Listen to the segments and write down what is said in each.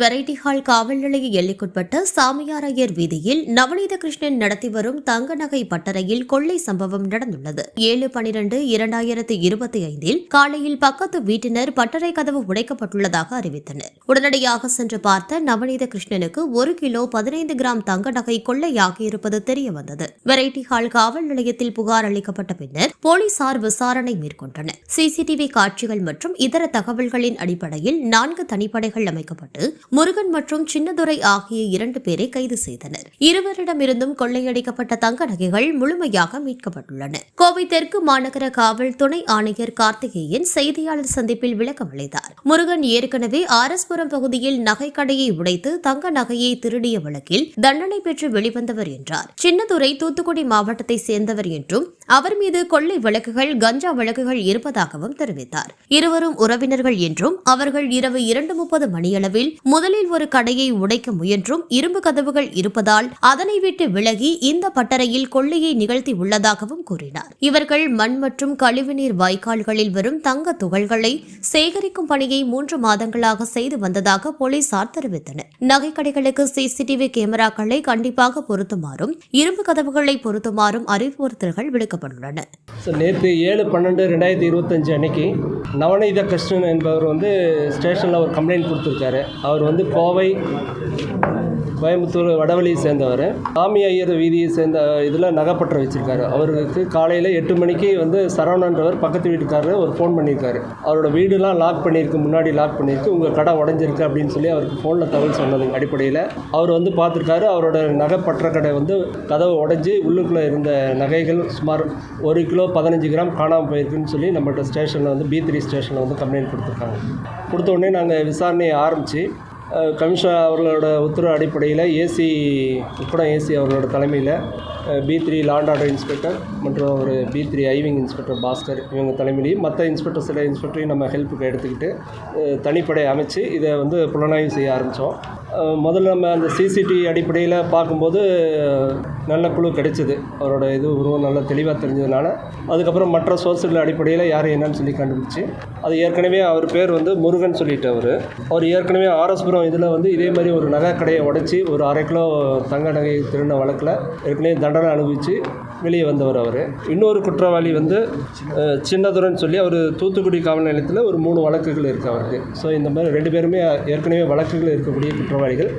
Variety hall காவல் நிலைய எல்லைக்குட்பட்ட சாமியாரையர் வீதியில் நவநீத கிருஷ்ணன் நடத்தி வரும் தங்க நகை பட்டறையில் கொள்ளை சம்பவம் நடந்துள்ளது. ஏழு பனிரெண்டு இரண்டாயிரத்தி இருபத்தி ஐந்தில் காலையில் பக்கத்து வீட்டினர் பட்டறை கதவு உடைக்கப்பட்டுள்ளதாக அறிவித்தனர். உடனடியாக சென்று பார்த்த நவநீத கிருஷ்ணனுக்கு ஒரு கிலோ பதினைந்து கிராம் தங்க நகை கொள்ளையாகியிருப்பது தெரிய வந்தது வெரைட்டி ஹால் காவல் நிலையத்தில் புகார் அளிக்கப்பட்ட பின்னர் போலீசார் விசாரணை மேற்கொண்டனர். சிசிடிவி காட்சிகள் மற்றும் இதர தகவல்களின் அடிப்படையில் நான்கு தனிப்படைகள் அமைக்கப்பட்டு முருகன் மற்றும் சின்னதுரை ஆகிய இரண்டு பேரை கைது செய்தனர். இருவரிடமிருந்தும் கொள்ளையடிக்கப்பட்ட தங்க நகைகள் முழுமையாக மீட்கப்பட்டுள்ளன. கோவை தெற்கு மாநகர காவல் துணை ஆணையர் கார்த்திகேயன் செய்தியாளர் சந்திப்பில் விளக்கம் அளித்தார். முருகன் ஏற்கனவே ஆரஸ்புரம் பகுதியில் நகைக்கடையை உடைத்து தங்க நகையை திருடிய வழக்கில் தண்டனை பெற்று வெளிவந்தவர் என்றார். சின்னதுரை தூத்துக்குடி மாவட்டத்தை சேர்ந்தவர் என்றும் அவர் மீது கொள்ளை வழக்குகள் கஞ்சா வழக்குகள் இருப்பதாகவும் தெரிவித்தார். இருவரும் உறவினர்கள் என்றும் அவர்கள் இரவு இரண்டு முப்பது மணியளவில் முதலில் ஒரு கடையை உடைக்க முயன்றும் இரும்பு கதவுகள் இருப்பதால் அதனை விட்டு விலகி இந்த பட்டறையில் கொள்ளையை நிகழ்த்தி உள்ளதாகவும் கூறினார். இவர்கள் மண் மற்றும் கழிவுநீர் வாய்க்கால்களில் வரும் தங்க துகள்களை சேகரிக்கும் பணியை மூன்று மாதங்களாக செய்து வந்ததாக போலீசார் தெரிவித்தனர். நகைக்கடைகளுக்கு சிசிடிவி கேமராக்களை கண்டிப்பாக பொருத்துமாறும் இரும்பு கதவுகளை பொருத்துமாறும் அறிவுறுத்தல்கள் விடுக்க விடுக்கப்பட்டுள்ளன ஸோ நேற்று ஏழு பன்னெண்டு ரெண்டாயிரத்தி இருபத்தஞ்சு அன்னைக்கு நவநீத கிருஷ்ணன் என்பவர் வந்து ஸ்டேஷனில் ஒரு கம்ப்ளைண்ட் கொடுத்துருக்காரு. அவர் வந்து கோவை கோயம்புத்தூர் வடவழியை சேர்ந்தவர். சாமி ஐயர் வீதியை சேர்ந்த இதில் நகைப்பற்ற வச்சுருக்காரு. அவருக்கு காலையில் எட்டு மணிக்கு வந்து சரவணன்றவர் பக்கத்து வீட்டுக்காரர் ஒரு ஃபோன் பண்ணியிருக்காரு. அவரோட வீடுலாம் லாக் பண்ணியிருக்கு முன்னாடி லாக் பண்ணியிருக்கு. உங்கள் கடை உடஞ்சிருக்கு அப்படின்னு சொல்லி அவருக்கு ஃபோனில் தகவல் சொன்னது அடிப்படையில். அவர் வந்து பார்த்துருக்காரு அவரோட நகைப்பற்ற கடை வந்து கதவு உடஞ்சி உள்ளுக்குள்ளே இருந்த நகைகள் சுமார் ஒரு கிலோ பதினஞ்சு கிராம் காணாமல் போயிருக்குன்னு சொல்லி நம்மள்ட்ட ஸ்டேஷனில் வந்து பி த்ரீ ஸ்டேஷனில் வந்து கம்ப்ளைண்ட் கொடுத்துருக்காங்க. கொடுத்த உடனே நாங்கள் விசாரணையை ஆரம்பித்து கமிஷனர் அவர்களோட உத்தரவு அடிப்படையில் ஏசி உட்பட ஏசி அவர்களோட தலைமையில் B three law and order inspector மற்றும் ஒரு பி த்ரீ ஐவிங் இன்ஸ்பெக்டர் பாஸ்கர் இவங்க தலைமையிலையும் மற்ற இன்ஸ்பெக்டர் சில இன்ஸ்பெக்டரையும் நம்ம ஹெல்ப்புக்கு எடுத்துக்கிட்டு தனிப்படை அமைச்சு இதை வந்து புலனாய்வு செய்ய ஆரம்பித்தோம் முதல்ல நம்ம அந்த சிசிடிவி அடிப்படையில் பார்க்கும்போது நல்ல குழு கிடைச்சிது. அவரோட இது உருவம் நல்லா தெளிவாக தெரிஞ்சதுனால அதுக்கப்புறம் மற்ற சோர்ஸுகள் அடிப்படையில் யார் என்னன்னு சொல்லி கண்டுபிடிச்சி அது ஏற்கனவே அவர் பேர் வந்து முருகன் சொல்லிட்டு அவர் அவர் ஏற்கனவே ஆர்எஸ்புரம் இதில் வந்து இதே மாதிரி ஒரு நகை கடையை உடைச்சி ஒரு அரை கிலோ தங்க நகை திருடின வழக்கில் ஏற்கனவே தண்டனை அனுபவித்து வெளியே வந்தவர் அவர். இன்னொரு குற்றவாளி வந்து சின்னதுரன் சொல்லி அவர் தூத்துக்குடி காவல் நிலையத்தில் ஒரு மூணு வழக்குகள் இருக்குது அவருக்கு. ஸோ இந்த மாதிரி ரெண்டு பேருமே ஏற்கனவே வழக்குகள் இருக்கக்கூடிய குற்றவாளிகள்.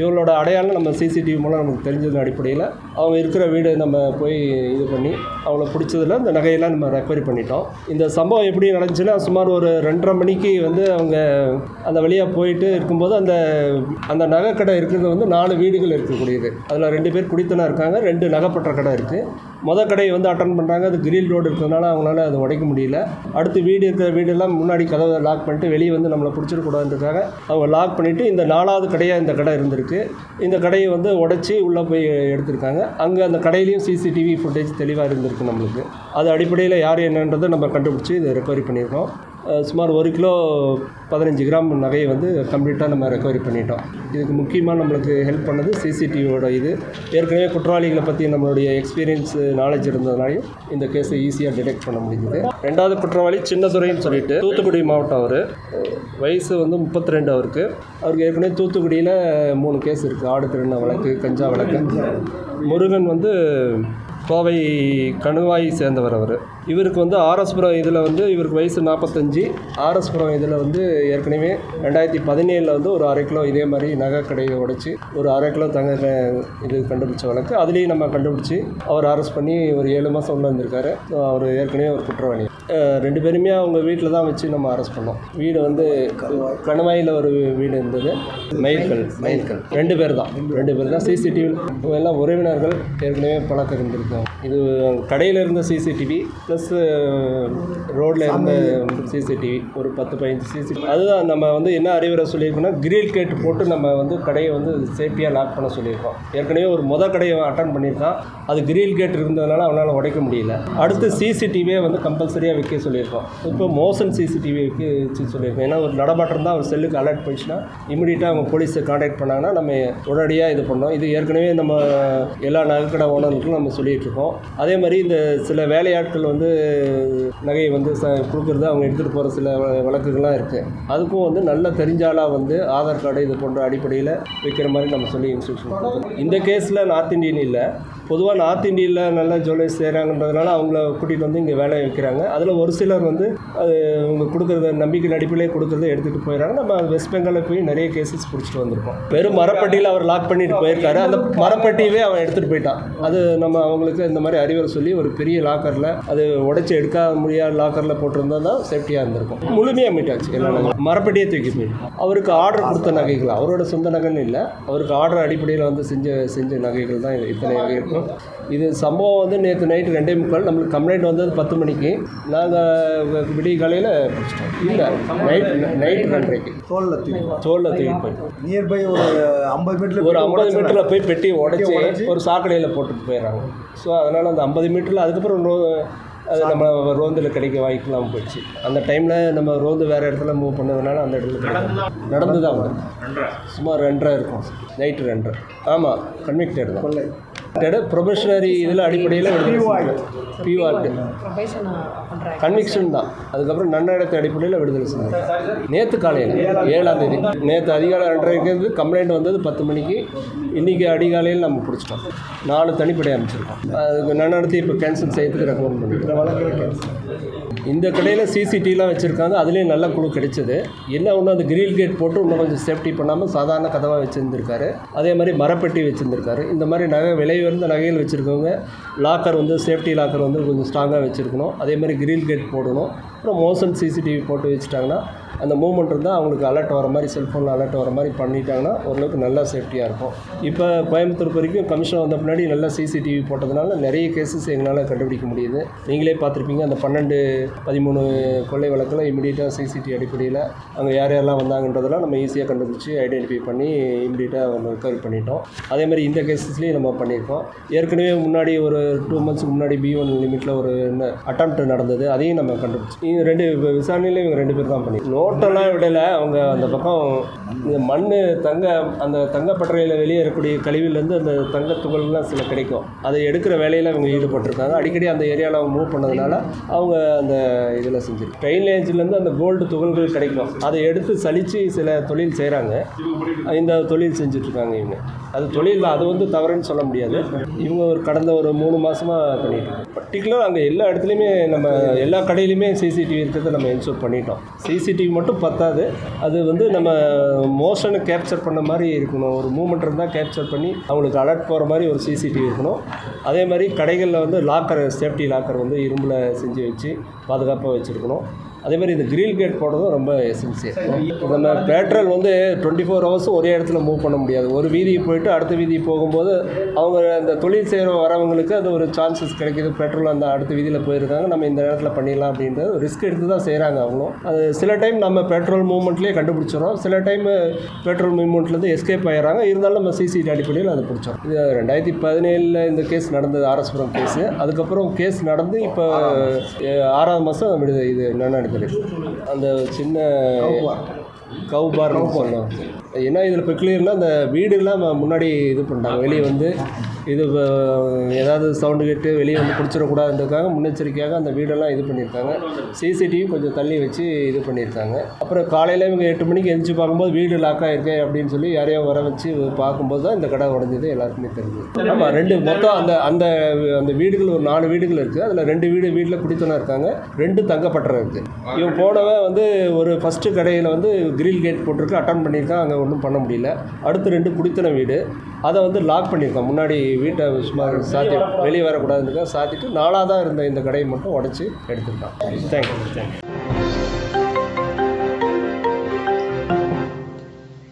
இவங்களோட அடையாளம் நம்ம சிசிடிவி மூலம் நமக்கு தெரிஞ்சதன் அடிப்படையில் அவங்க இருக்கிற வீடு நம்ம போய் இது பண்ணி அவங்கள பிடிச்சதில் இந்த நகையெல்லாம் நம்ம ரெக்கவரி பண்ணிட்டோம். இந்த சம்பவம் எப்படி நடந்துச்சுன்னா சுமார் ஒரு ரெண்டரை மணிக்கு வந்து அவங்க அந்த வழியாக போயிட்டு இருக்கும்போது அந்த அந்த நகை கடை இருக்கிறது வந்து நாலு வீடுகள் இருக்கக்கூடியது. அதில் ரெண்டு பேர் குடித்தனம் இருக்காங்க ரெண்டு நகைப்பற்ற கடை இருக்குது மொதல் கடையை வந்து அட்டன் பண்ணுறாங்க அது கிரில் ரோடு இருக்கிறதுனால அவங்களால அதை உடைக்க முடியல. அடுத்து வீடு இருக்கிற வீடெல்லாம் முன்னாடி கதவை லாக் பண்ணிட்டு வெளியே வந்து நம்மளை பிடிச்சிடக்கூடாதுன்றதுக்காக அவங்க லாக் பண்ணிவிட்டு இந்த நாலாவது கடையாக இந்த கடை இருந்திருக்கு. இந்த கடையை வந்து உடச்சி உள்ளே போய் எடுத்திருக்காங்க. அங்கே அந்த கடையிலையும் சிசிடிவி ஃபுட்டேஜ் தெளிவாக இருந்திருக்கு நம்மளுக்கு. அது அடிப்படையில் யார் என்னன்றதை நம்ம கண்டுபிடிச்சி இதை ரெக்கவரி பண்ணியிருக்கோம். சுமார் ஒரு கிலோ பதினஞ்சு கிராம் நகையை வந்து கம்ப்ளீட்டாக நம்ம ரெக்கவரி பண்ணிட்டோம். இதுக்கு முக்கியமாக நம்மளுக்கு ஹெல்ப் பண்ணது சிசிடிவியோட இது. ஏற்கனவே குற்றவாளிகளை பற்றி நம்மளுடைய எக்ஸ்பீரியன்ஸ் நாலேஜ் இருந்ததுனாலையும் இந்த கேஸை ஈஸியாக டிடெக்ட் பண்ண முடிஞ்சுது. ரெண்டாவது குற்றவாளி சின்னதுரைன்னு சொல்லிட்டு தூத்துக்குடி மாவட்டம் அவர். வயசு வந்து முப்பத்தி ரெண்டு அவருக்கு. அவருக்கு ஏற்கனவே தூத்துக்குடியில் மூணு கேஸ் இருக்குது ஆடு திருண்ண வழக்கு கஞ்சா வழக்கு. முருகன் வந்து கோவை கணுவாய் சேர்ந்தவர் அவர். இவருக்கு வந்து ஆர்எஸ்புரம் இதில் வந்து இவருக்கு வயசு நாற்பத்தஞ்சு. ஆர்எஸ்புரம் இதில் வந்து ஏற்கனவே ரெண்டாயிரத்தி பதினேழில் வந்து ஒரு அரை கிலோ இதே மாதிரி நகை கடையை உடைச்சி ஒரு அரை கிலோ தங்க இது கண்டுபிடிச்ச வழக்கு. அதுலேயும் நம்ம கண்டுபிடிச்சி அவர் அரெஸ்ட் பண்ணி ஒரு ஏழு மாதம் உள்ள வந்திருக்காரு. அவர் ஏற்கனவே ஒரு குற்றவாளி. ரெண்டு பேருமே அவங்க வீட்டில் தான் வச்சு நம்ம அரெஸ்ட் பண்ணோம். வீடு வந்து கணுவாயில் ஒரு வீடு இருந்தது. மயில்கல் மயில்கல் ரெண்டு பேர் தான். ரெண்டு பேர் தான். சிசிடிவி எல்லாம் உறவினர்கள் ஏற்கனவே பழக்கம் இருந்திருக்கும் இது கடையில் இருந்த சிசிடிவி ப்ளஸ் ரோட்டில் இருந்த சிசிடிவி ஒரு பத்து பதினஞ்சு சிசிடிவி அதுதான் நம்ம வந்து என்ன அறிவுரை சொல்லியிருக்கோம்னா கிரில் கேட் போட்டு நம்ம வந்து கடையை வந்து சேஃப்டியாக லாக் பண்ண சொல்லியிருக்கோம். ஏற்கனவே ஒரு மொதல் கடையை அட்டன் பண்ணியிருக்கான். அது கிரில் கேட் இருந்ததுனால அவனால் உடைக்க முடியல. அடுத்து சிசிடிவியை வந்து கம்பல்சரியாக வைக்க சொல்லியிருக்கோம். இப்போ மோஷன் சிசிடிவி வைக்க சொல்லியிருக்கோம். ஏன்னா ஒரு நடமாட்டம் தான் ஒரு செல்லுக்கு அலர்ட் போயிடுச்சுன்னா இமீடியட்டாக அவங்க போலீஸை காண்டாக்ட் பண்ணாங்கன்னா நம்ம உடனடியாக இது பண்ணோம். இது ஏற்கனவே நம்ம எல்லா நகைக்கடை ஓனர்களுக்கும் நம்ம சொல்லிகிட்டு இருக்கோம் அதே மாதிரி இந்த சில வேலையாட்கள் வந்து வந்து நகையை வந்து ச கொடுக்குறது அவங்க எடுத்துகிட்டு போகிற சில வழக்குகள்லாம் இருக்குது அதுக்கும் வந்து நல்ல தெரிஞ்சாலாக வந்து ஆதார் கார்டு இது போன்ற அடிப்படையில் வைக்கிற மாதிரி நம்ம சொல்லி இன்ஸ்ட்ரக்ஷன் இந்த கேஸில் நார்த் இந்தியன் இல்லை. பொதுவாக நார்த் இந்தியில் நல்ல ஜுவல்லரி செய்கிறாங்கன்றதுனால அவங்கள கூட்டிகிட்டு வந்து இங்கே வேலை வைக்கிறாங்க. அதில் ஒரு சிலர் வந்து அது அவங்க கொடுக்குறத நம்பிக்கை அடிப்படையிலே கொடுக்குறத எடுத்துகிட்டு போயிடறாங்க நம்ம வெஸ்ட் பெங்காலில் போய் நிறைய கேசஸ் பிடிச்சிட்டு வந்திருக்கோம். வெறும் மரப்பட்டியில் அவர் லாக் பண்ணிட்டு போயிருக்காரு. அந்த மரப்பட்டியவே அவன் எடுத்துகிட்டு போயிட்டான். அது நம்ம அவங்களுக்கு இந்த மாதிரி அறிவுரை சொல்லி ஒரு பெரிய லாக்கரில் அது உடைச்சி எடுக்க முடியாத லாக்கரில் போட்டிருந்தா தான் சேஃப்டியாக இருந்திருக்கும். முழுமையாக மீட்டாச்சு எல்லா மரப்பட்டியே தூக்கி போயிடும் அவருக்கு ஆர்டர் கொடுத்த நகைகள் அவரோட சொந்த நகைன்னு இல்லை அவருக்கு ஆர்டர் அடிப்படையில் வந்து செஞ்ச செஞ்ச நகைகள் தான் இத்தனை நகை இருக்கும் இது சம்பவம் வந்து நேற்று நைட்டு ரெண்டே முக்கால் நம்மளுக்கு கம்ப்ளைண்ட் வந்தது பத்து மணிக்கு. நாங்கள் விடிய காலையில் பிடிச்சிட்டோம் இல்லை நைட் நைட் ரெண்டரைக்கு தோல்ல தூக்கி தோலில் தூக்கி போயிட்டோம் நியர்பை ஒரு ஐம்பது மீட்டர் ஒரு ஐம்பது மீட்டரில் போய் பெட்டி உடச்சி ஒரு சாக்கடையில் போட்டுட்டு போயிடுறாங்க ஸோ அதனால் அந்த ஐம்பது மீட்டரில் அதுக்கப்புறம் ரோ அது நம்ம ரோந்தில் கிடைக்க வாய்க்கலாம் போயிடுச்சு. அந்த டைமில் நம்ம ரோந்து வேறு இடத்துல மூவ் பண்ணதுனால அந்த இடத்துல. நடந்து தான் வரும் சுமார் ரெண்டரை இருக்கும். நைட்டு ரெண்டரை. ஆமாம் கன்விக்டட் தான். ப்ரொபஷனரி இதில் அடிப்படையில் பிவார்ட்டு கன்விக்ஷன் தான். அதுக்கப்புறம் நன்னடத்தை அடிப்படையில் விடுதலை செஞ்சாங்க. நேற்று காலையில் ஏழாம் தேதி. நேற்று அதிகாலை ரெண்டரைக்கு கம்ப்ளைண்ட் வந்தது பத்து மணிக்கு. இன்றைக்கி அதிகாலையில் நம்ம பிடிச்சிட்டோம். நாலு தனிப்படை அமைச்சிருக்கோம். அதுக்கு நன்னடத்தை இப்போ கேன்சல் செய்யறதுக்கு ரெக்கமெண்ட் பண்ணிக்கிறோம் இந்த கடையில் சிசிடிவிலாம் வச்சுருக்காங்க. அதுலேயும் நல்ல குழு கிடைச்சது. என்ன ஒன்று அந்த கிரில் கேட் போட்டு இன்னும் கொஞ்சம் சேஃப்டி பண்ணாமல் சாதாரண கதவாக வச்சுருந்துருக்காரு. அதே மாதிரி மரப்பெட்டி வச்சுருந்துருக்காரு. இந்த மாதிரி நகை விலை உயர்ந்த நகைகள் வச்சுருக்கவங்க லாக்கர் வந்து சேஃப்டி லாக்கர் வந்து கொஞ்சம் ஸ்ட்ராங்காக வச்சுருக்கணும். அதே மாதிரி கிரில் கேட் போடணும். அப்புறம் மோஷன் சிசிடிவி போட்டு வச்சுட்டாங்கன்னா அந்த மூமெண்ட் இருந்தால் அவங்களுக்கு அலர்ட் வர மாதிரி செல்ஃபோனில் அலர்ட் வர மாதிரி பண்ணிட்டாங்கன்னா ஓரளவுக்கு நல்லா சேஃப்டியாக இருக்கும். இப்போ கோயம்புத்தூர் வரைக்கும் கமிஷன் வந்த பின்னாடி நல்லா சிசிடிவி போட்டதுனால நிறைய கேசஸ் எங்களால் கண்டுபிடிக்க முடியுது. நீங்களே பார்த்துருப்பீங்க அந்த பன்னெண்டு பதிமூணு கொள்ளை வழக்கில் இமீடியட்டாக சிசிடிவி அடிப்படையில் அங்கே யார் யாரெல்லாம் வந்தாங்கன்றதெல்லாம் நம்ம ஈஸியாக கண்டுபிடிச்சி ஐடென்டிஃபை பண்ணி இமீடியட்டாக அவங்க ரெக்கவர் பண்ணிட்டோம். அதே மாதிரி இந்த கேசஸ்லேயும் நம்ம பண்ணியிருக்கோம். ஏற்கனவே முன்னாடி ஒரு டூ மந்த்ஸ்க்கு முன்னாடி பி ஒன் லிமிட்டில் ஒரு அட்டம் நடந்தது அதையும் நம்ம கண்டுபிடிச்சி. இவங்க ரெண்டு விசாரணையில் இவங்க ரெண்டு பேர் தான் பண்ணி ஓட்டெல்லாம் விடலை. அவங்க அந்த பக்கம் இந்த மண் தங்க அந்த தங்கப்பட்டறையில் வெளியே இருக்கக்கூடிய கழிவுலேருந்து அந்த தங்க துகள்லாம் சில கிடைக்கும். அதை எடுக்கிற வேலையில் அவங்க ஈடுபட்டிருக்காங்க. அடிக்கடி அந்த ஏரியாவில் அவங்க மூவ் பண்ணதுனால அவங்க அந்த இதில் செஞ்சு ட்ரெயின்லேஜ்லேருந்து அந்த கோல்டு துகள்கள் கிடைக்கும். அதை எடுத்து சலித்து சில தொழில் செய்கிறாங்க இந்த தொழில் செஞ்சுட்ருக்காங்க இவங்க. அது தொழில் அது வந்து தவறுன்னு சொல்ல முடியாது. இவங்க ஒரு கடந்த ஒரு மூணு மாதமாக பண்ணிட்டு பர்டிகுலர் அங்கே எல்லா இடத்துலையுமே நம்ம எல்லா கடையிலையுமே சிசிடிவி இருக்கிறத நம்ம இன்சூர் பண்ணிட்டோம். சிசிடிவி மட்டும் பத்தாது. அது வந்து நம்ம மோஷனை கேப்சர் பண்ண மாதிரி இருக்கணும். ஒரு மூமெண்ட் இருந்தால் கேப்சர் பண்ணி அவங்களுக்கு அலர்ட் போகிற மாதிரி ஒரு சிசிடிவி இருக்கணும். அதே மாதிரி கடைகளில் வந்து லாக்கர் சேஃப்டி லாக்கர் வந்து இரும்பில் செஞ்சு வச்சு பாதுகாப்பாக வச்சுருக்கணும். அதே மாதிரி இந்த கிரில் கேட் போடுறதும் ரொம்ப எசென்சியல் நம்ம பேட்ரோல் வந்து டுவெண்ட்டி ஃபோர் ஹவர்ஸும் ஒரே இடத்துல மூவ் பண்ண முடியாது. ஒரு வீதியை போயிட்டு அடுத்த வீதிக்கு போகும்போது அவங்க அந்த தொழில் செய்கிற வரவங்களுக்கு அது ஒரு சான்சஸ் கிடைக்கிது. பெட்ரோல் அந்த அடுத்த வீதியில் போயிருக்காங்க. நம்ம இந்த நேரத்தில் பண்ணிடலாம் அப்படின்றது ரிஸ்க் எடுத்து தான் செய்கிறாங்க அவங்களும். அது சில டைம் நம்ம பெட்ரோல் மூவ்மெண்ட்லேயே கண்டுபிடிச்சிடும் சில டைம் பெட்ரோல் மூவ்மெண்ட்லேருந்து எஸ்கேப் ஆகிறாங்க இருந்தாலும் நம்ம சிசிடி அடிப்படையில் அதை பிடிச்சோம். இது ரெண்டாயிரத்தி பதினேழில் இந்த கேஸ் நடந்தது. ஆர்எஸ்புரம் கேஸு அதுக்கப்புறம் கேஸ் நடந்து இப்போ ஆறாவது மாதம் விடுது. இது என்னென்ன அந்த சின்ன கவுபார்னு சொல்லலாம் ஏன்னா இதில் பெக்லியர்னால் அந்த வீடுலாம் முன்னாடி இது பண்ணிட்டாங்க. வெளியே வந்து இது ஏதாவது சவுண்டு கேட்டு வெளியே வந்து பிடிச்சிடக்கூடாதுன்றதுக்காக முன்னெச்சரிக்கையாக அந்த வீடெல்லாம் இது பண்ணியிருக்காங்க. சிசிடிவி கொஞ்சம் தள்ளி வச்சு இது பண்ணியிருக்காங்க. அப்புறம் காலையில் இவங்க எட்டு மணிக்கு எந்திரிச்சு பார்க்கும்போது வீடு லாக் ஆகிருக்கு அப்படின்னு சொல்லி யாரையோ வர வச்சு பார்க்கும்போது தான் இந்த கடை உடஞ்சது எல்லாருக்குமே தெரிஞ்சது. ஆமாம் ரெண்டு மொத்தம் அந்த அந்த அந்த வீடுகள் ஒரு நாலு வீடுகள் இருக்குது அதில் ரெண்டு வீடு வீட்டில் குடித்தனம் இருக்காங்க. ரெண்டு தங்கப்பட்டறை இருக்குது இவன் போனவன் வந்து ஒரு ஃபஸ்ட்டு கடையில் வந்து கிரில் கேட் போட்டிருக்கு அட்டன் பண்ணியிருக்கான். அங்கே ஒன்றும் பண்ண முடியல. அடுத்து ரெண்டு குடித்தன வீடு. அதை வந்து லாக் பண்ணியிருக்கான் முன்னாடி வீட்டை சும்மா சாத்தி வெளியே வரக்கூடாதுன்னு சாத்திட்டு நாலாவதாக இருந்த இந்த கடையை மட்டும் உடச்சி எடுத்துருக்கான் தேங்க்யூ தேங்க்யூ